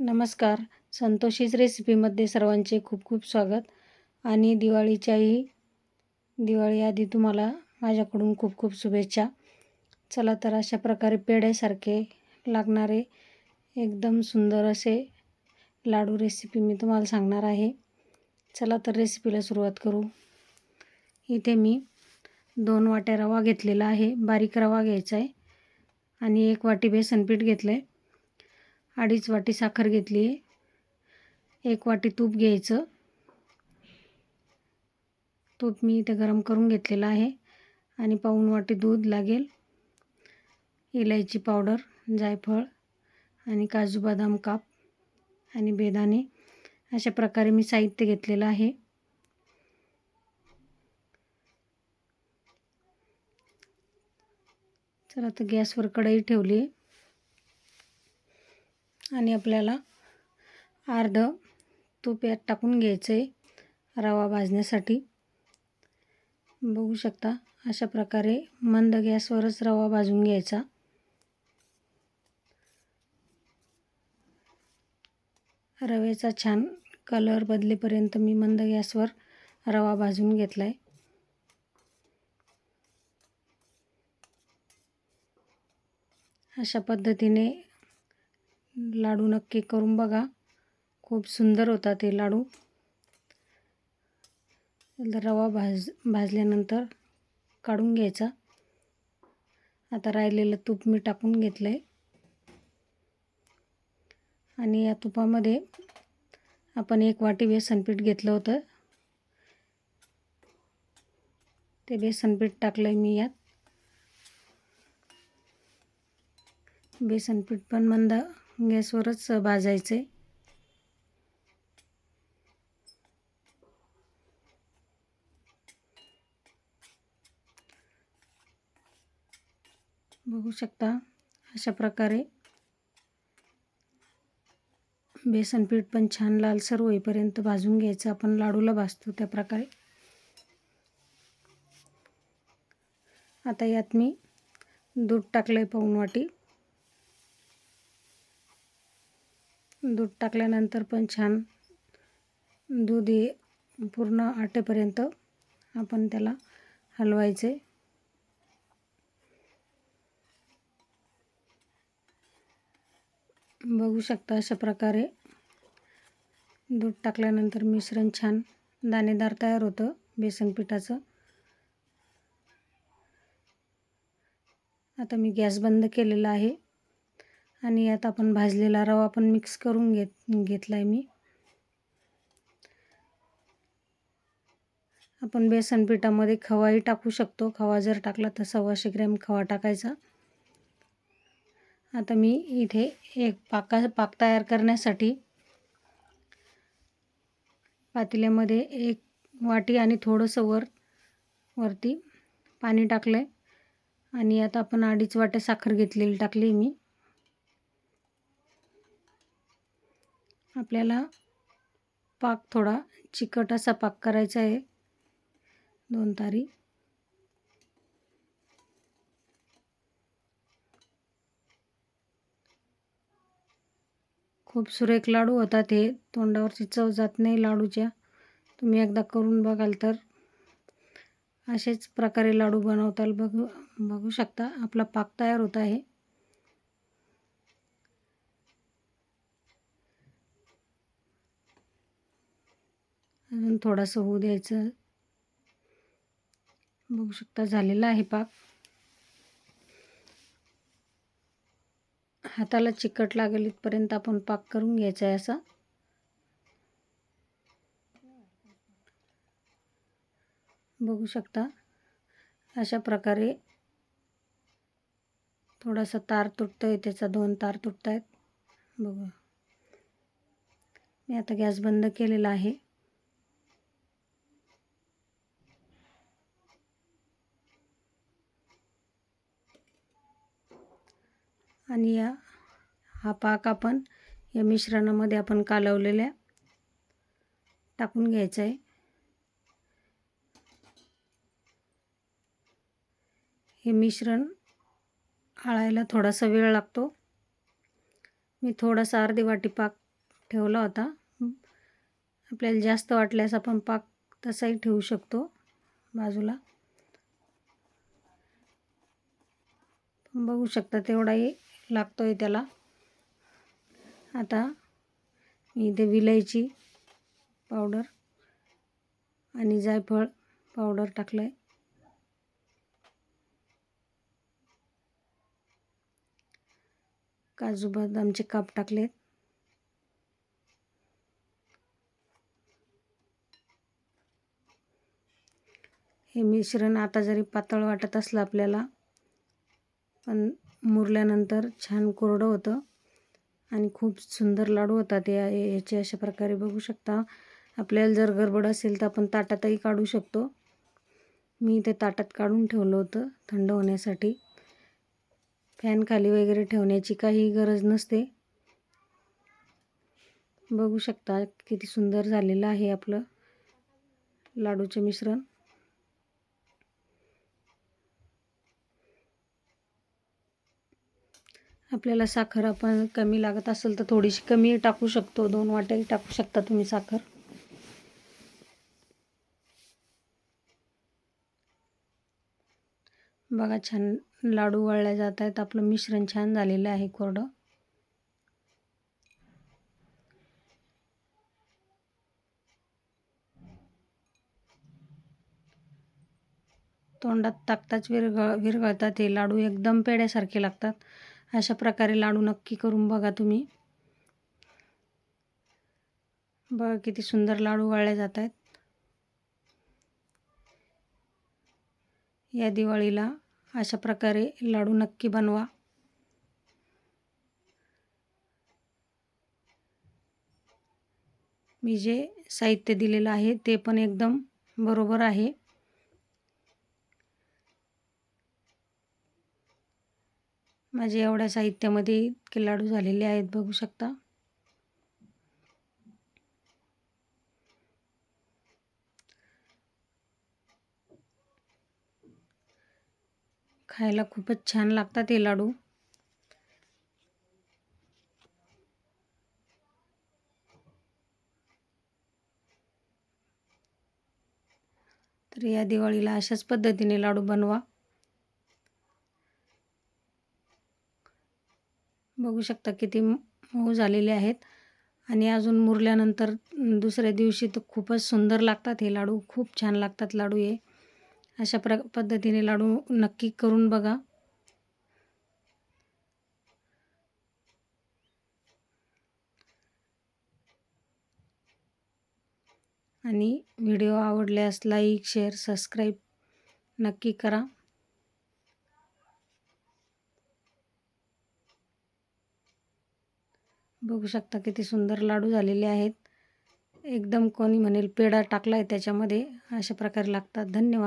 नमस्कार. संतोषीच रेसिपीमध्ये सर्वांचे खूप खूप स्वागत. आणि दिवाळीच्याही दिवाळी आधी तुम्हाला माझ्याकडून खूप खूप शुभेच्छा. चला तर अशा प्रकारे पेढ्यासारखे लागणारे एकदम सुंदर असे लाडू रेसिपी मी तुम्हाला सांगणार आहे. चला तर रेसिपीला सुरुवात करू. इथे मी दोन वाट्या रवा घेतलेला आहे. बारीक रवा घ्यायचा आहे. आणि एक वाटी बेसनपीठ घेतलं आहे अडीच वाटी साखर घेतली आहे. एक वाटी तूप घ्यायचं. तूप मी इथे गरम करून घेतलेलं आहे. आणि पाऊण वाटी दूध लागेल. इलायची पावडर जायफळ आणि काजू बदाम काप आणि बेदाणे. अशा प्रकारे मी साहित्य घेतलेलं आहे. तर आता गॅसवर कढई ठेवली आहे. आणि आपल्याला अर्ध तूप यात टाकून घ्यायचं आहे रवा भाजण्यासाठी. बघू शकता अशा प्रकारे मंद गॅसवरच रवा भाजून घ्यायचा. रव्याचा छान कलर बदलेपर्यंत मी मंद गॅसवर रवा भाजून घेतला आहे अशा पद्धतीने लाडू नक्की करून बघा. खूप सुंदर होता ते लाडू. रवा भाज भाजल्यानंतर काढून घ्यायचा. आता राहिलेलं तूप मी टाकून घेतलं आहे आणि या तुपामध्ये आपण एक वाटी बेसन पीठ घेतलं होतं. ते बेसन पीठ टाकलं आहे मी यात. बेसन पीठ पण मंद गॅसवरच भाजायचं. आहे बघू शकता अशा प्रकारे बेसन पीठ पण छान लालसर होईपर्यंत भाजून घ्यायचं. आपण लाडूला भाजतो त्या प्रकारे. आता यात मी दूध टाकलं आहे पाऊण वाटी दूध टाकल्यानंतर पण छान दूध हे पूर्ण आटेपर्यंत आपण त्याला हलवायचे. बघू शकता अशा प्रकारे दूध टाकल्यानंतर मिश्रण छान दाणेदार तयार होतं बेसन पिठाचं. आता मी गॅस बंद केलेला आहे. आणि यात आपण भाजलेला रवा पण मिक्स करून घेत घेतला आहे मी. आपण बेसन पिठामध्ये खवाही टाकू शकतो. खवा जर टाकला तर सव्वाशे ग्रॅम खवा टाकायचा. आता मी इथे एक पाका पाक तयार करण्यासाठी पातेल्यामध्ये एक वाटी आणि थोडंसं वर वरती पाणी टाकलं आहे आणि आता आपण अडीच वाट्या साखर घेतलेली टाकली मी. आपल्याला पाक थोडा चिकट असा पाक करायचा आहे. दोन तारी. खूप सुरेख लाडू होतात हे. तोंडावरची चव जात नाही लाडूच्या. तुम्ही एकदा करून बघाल तर. असेच प्रकारे लाडू बनवताल बघू बघू शकता. आपला पाक तयार होत आहे. अजून थोडंसं होऊ द्यायचं. बघू शकता झालेला आहे पाक. हाताला चिकट लागेल इथपर्यंत आपण पाक करून घ्यायचा आहे असा. बघू शकता. अशा प्रकारे थोडासा तार तुटतो आहे त्याचा दोन तार तुटत आहेत बघू. मी आता गॅस बंद केलेला आहे. आणि या हा पाक आपण या मिश्रणामध्ये आपण कालवलेल्या टाकून घ्यायचा आहे. हे मिश्रण आळायला थोडासा वेळ लागतो. मी थोडासा अर्धी वाटी पाक ठेवला होता. आपल्याला जास्त वाटल्यास आपण पाक तसाही ठेवू शकतो बाजूला. बघू शकता तेवढाही लागतो आहे त्याला. आता मी इथे विलायची पावडर आणि जायफळ पावडर टाकलं आहे काजू बदामचे काप टाकलेत. हे मिश्रण आता जरी पातळ वाटत असलं आपल्याला पण मुरल्यानंतर छान कोरडं होतं. आणि खूप सुंदर लाडू होतात या याचे अशा प्रकारे बघू शकता. आपल्याला जर गडबड असेल तर आपण ताटातही काढू शकतो. मी ते ताटात काढून ठेवलं होतं थंड होण्यासाठी. फॅन खाली वगैरे ठेवण्याची काही गरज नसते. बघू शकता किती सुंदर झालेलं आहे आपलं लाडूचं मिश्रण. आपल्याला साखर आपण कमी लागत असेल तर थोडीशी कमी टाकू शकतो. दोन वाट्याही टाकू शकता तुम्ही साखर. बघा छान लाडू वळल्या जात आहेत. आपलं मिश्रण छान झालेलं आहे कोरडं. तोंडात टाकताच विरघळ विरघळतात हे लाडू. एकदम पेड्यासारखे लागतात. अशा प्रकारे लाडू नक्की करून बघा तुम्ही. बघा किती सुंदर लाडू वाळले जात आहेत या दिवाळीला अशा प्रकारे लाडू नक्की बनवा. मी जे साहित्य दिलेलं आहे ते पण एकदम बरोबर आहे. माझे एवढ्या साहित्यामध्ये इतके लाडू झालेले आहेत बघू शकता. खायला खूपच छान लागतात हे लाडू. तर या दिवाळीला अशाच पद्धतीने लाडू बनवा. बघू शकता किती मऊ झालेले आहेत. आणि अजून मुरल्यानंतर दुसऱ्या दिवशी तर खूपच सुंदर लागतात हे लाडू. खूप छान लागतात लाडू हे. अशा प्र पद्धतीने लाडू नक्की करून बघा. आणि व्हिडिओ आवडल्यास लाईक शेअर सबस्क्राईब नक्की करा. बघू शकता किती सुंदर लाडू झालेले आहेत. एकदम कोणी म्हणेल पेढा टाकला आहे त्याच्यामध्ये. अशा प्रकारे लागतात. धन्यवाद.